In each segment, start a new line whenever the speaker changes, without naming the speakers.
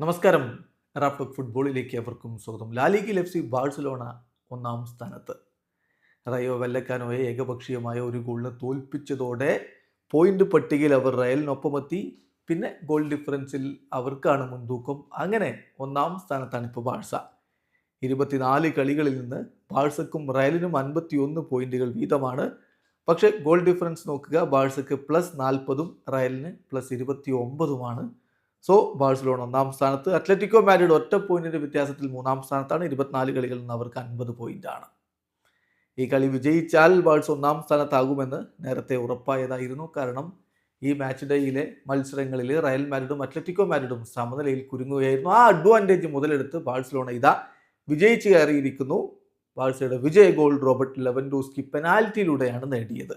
നമസ്കാരം. റാഫ്ടോക്ക് ഫുട്ബോളിലേക്ക് അവർക്കും സ്വാഗതം. ലാലിഗിൽ എഫ് സി ബാഴ്സലോണ ഒന്നാം സ്ഥാനത്ത്. റയോ വെല്ലക്കാനോയെ ഏകപക്ഷീയമായ ഒരു ഗോളിന് തോൽപ്പിച്ചതോടെ പോയിന്റ് പട്ടികയിൽ അവർ റയലിനൊപ്പമെത്തി. പിന്നെ ഗോൾ ഡിഫറൻസിൽ അവർക്കാണ് മുൻതൂക്കം. അങ്ങനെ ഒന്നാം സ്ഥാനത്താണ് ഇപ്പോൾ ബാഴ്സ. ഇരുപത്തിനാല് കളികളിൽ നിന്ന് ബാഴ്സക്കും റയലിനും അൻപത്തിയൊന്ന് പോയിന്റുകൾ വീതമാണ്. പക്ഷേ ഗോൾ ഡിഫറൻസ് നോക്കുക ബാഴ്സക്ക് പ്ലസ് നാൽപ്പതും റയലിന് പ്ലസ് ഇരുപത്തി ഒമ്പതുമാണ് സോ ബാഴ്സലോണ ഒന്നാം സ്ഥാനത്ത്. അത്ലറ്റിക്കോ മാരിഡ് ഒറ്റ പോയിന്റിന്റെ വ്യത്യാസത്തിൽ മൂന്നാം സ്ഥാനത്താണ്. ഇരുപത്തിനാല് കളികളിൽ നിന്ന് അവർക്ക് അൻപത് പോയിന്റാണ് ഈ കളി വിജയിച്ചാൽ ബാഴ്സ് ഒന്നാം സ്ഥാനത്താകുമെന്ന് നേരത്തെ ഉറപ്പായതായിരുന്നു. കാരണം ഈ മാച്ച് ഡേയിലെ മത്സരങ്ങളിൽ റയൽ മാരിഡും അത്ലറ്റിക്കോ മാരിഡും സമനിലയിൽ കുരുങ്ങുകയായിരുന്നു. ആ അഡ്വാന്റേജ് മുതലെടുത്ത് ബാഴ്സലോണ ഇതാ വിജയിച്ച് കയറിയിരിക്കുന്നു. ബാഴ്സയുടെ വിജയ ഗോൾ റോബർട്ട് ലെവൻഡോസ്കി പെനാൽറ്റിയിലൂടെയാണ് നേടിയത്.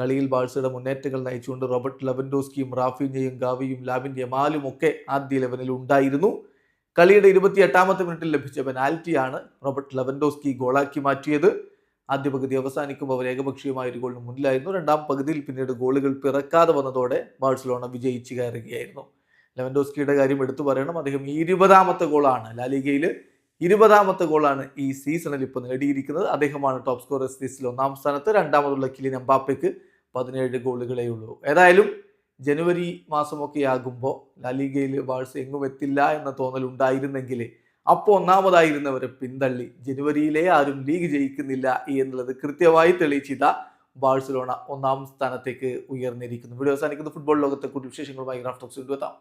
കളിയിൽ ബാഴ്സയുടെ മുന്നേറ്റങ്ങൾ നയിച്ചുകൊണ്ട് റോബർട്ട് ലെവൻഡോസ്കിയും റാഫിഞ്ഞയും ഗാവിയും ലാബിന്റെ മാലും ഒക്കെ ആദ്യ ലെവനിൽ ഉണ്ടായിരുന്നു. കളിയുടെ ഇരുപത്തി എട്ടാമത്തെ മിനിറ്റിൽ ലഭിച്ച പെനാൽറ്റിയാണ് റോബർട്ട് ലെവൻഡോസ്കി ഗോളാക്കി മാറ്റിയത്. ആദ്യ പകുതി അവസാനിക്കുമ്പോൾ അവർ ഏകപക്ഷീയമായ ഒരു ഗോളിന് മുന്നിലായിരുന്നു. രണ്ടാം പകുതിയിൽ പിന്നീട് ഗോളുകൾ പിറക്കാതെ വന്നതോടെ ബാഴ്സലോണ വിജയിച്ചു കയറുകയായിരുന്നു. ലെവൻഡോസ്കിയുടെ കാര്യം എടുത്തു പറയണം. അദ്ദേഹം ഇരുപതാമത്തെ ഗോളാണ് ലാലിഗയിൽ ഇരുപതാമത്തെ ഗോളാണ് ഈ സീസണിൽ ഇപ്പോൾ നേടിയിരിക്കുന്നത്. അദ്ദേഹമാണ് ടോപ്പ് സ്കോറേഴ്സ് ലിസ്റ്റിൽ ഒന്നാം സ്ഥാനത്ത്. രണ്ടാമതുള്ള കിലിൻ എംബാപ്പയ്ക്ക് പതിനേഴ് ഗോളുകളേ ഉള്ളൂ. ഏതായാലും ജനുവരി മാസമൊക്കെ ആകുമ്പോൾ ലാലിഗയിൽ ബാഴ്സ എങ്ങും എത്തില്ല എന്ന തോന്നൽ ഉണ്ടായിരുന്നെങ്കിൽ അപ്പോൾ ഒന്നാമതായിരുന്നവരെ പിന്തള്ളി. ജനുവരിയിലെ ആരും ലീഗ് ജയിക്കുന്നില്ല എന്നുള്ളത് കൃത്യമായി തെളിയിച്ചിത ബാഴ്സലോണ ഒന്നാം സ്ഥാനത്തേക്ക് ഉയർന്നിരിക്കുന്നു. വീഡിയോ അവസാനിക്കുന്ന. ഫുട്ബോൾ ലോകത്തെ കൂടുതൽ വിശേഷങ്ങളുമായി ടോക്സ് എത്താം.